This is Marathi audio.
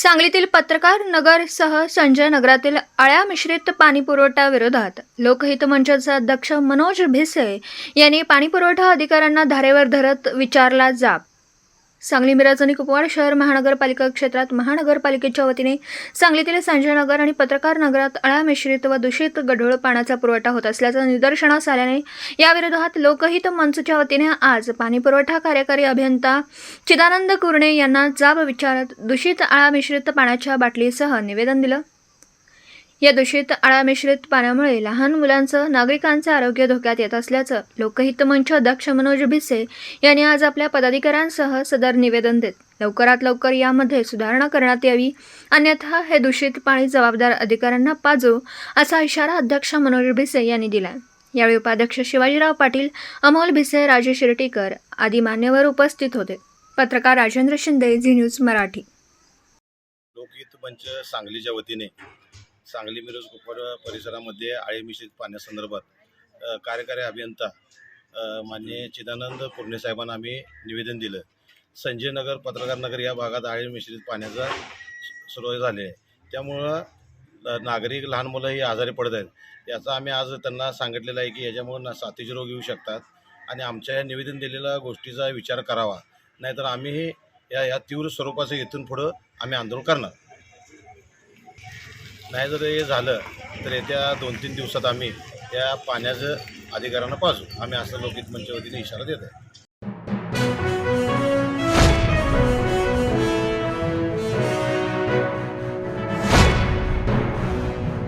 सांगलीतील पत्रकार नगरसह संजय नगरातील आळ्या मिश्रित पाणी पुरवठा विरोधात लोकहित मंचाचे अध्यक्ष मनोज भिसे यांनी पाणीपुरवठा अधिकाऱ्यांना धारेवर धरत विचारला जाब. सांगली मिरज आणि कुपवाड शहर महानगरपालिका क्षेत्रात महानगरपालिकेच्या वतीने सांगलीतील संजय नगर आणि पत्रकार नगरात अळ्या मिश्रित व दूषित गढूळ पाण्याचा पुरवठा होत असल्याचं निदर्शनास आल्याने याविरोधात लोकहित मंचच्या वतीने आज पाणीपुरवठा कार्यकारी अभियंता चिदानंद कुर्णे यांना जाब विचारत दूषित आळा मिश्रित पाण्याच्या बाटलीसह निवेदन दिलं. या दूषित आळा मिश्रित पाण्यामुळे लहान मुलांचं नागरिकांचं आरोग्य धोक्यात येत असल्याचं लोकहित मंच अध्यक्ष मनोज भिसे यांनी आज आपल्या पदाधिकाऱ्यांसह सदर निवेदन देत लवकरात लवकर यामध्ये सुधारणा करण्यात यावी अन्यथा हे दूषित पाणी जबाबदार अधिकाऱ्यांना पाजू असा इशारा अध्यक्ष मनोज भिसे यांनी दिला यावेळी उपाध्यक्ष शिवाजीराव पाटील अमोल भिसे राजेश शिर्टीकर आदी मान्यवर उपस्थित होते. पत्रकार राजेंद्र शिंदे झी न्यूज मराठी. लोकहित मंच सांगलीच्या वतीने सांगली मिरज कुपवाड परिसरामध्ये आळी मिश्रित पाण्यासंदर्भात कार्यकारी अभियंता अ, माननीय चिदानंद पुर्णेसाहेबांना आम्ही निवेदन दिलं. संजय नगर पत्रकार नगर या भागात आळी मिश्रित पाण्याचा सुरू झाली आहे. त्यामुळं नागरिक लहान मुलं ही आजारी पडत आहेत. याचा आम्ही आज त्यांना सांगितलेलं आहे की याच्यामुळं ना साथीचे रोग येऊ शकतात आणि आमच्या या निवेदन दिलेल्या गोष्टीचा विचार करावा. नाहीतर आम्ही या या तीव्र स्वरूपाचं इथून पुढं आम्ही आंदोलन करणार. नाही जर हे झालं तर येत्या दोन तीन दिवसात आम्ही त्या पाण्याचं अधिकाऱ्यांना पाजू. आम्ही असं लोकहित मंचच्या वतीने इशारा देत आहे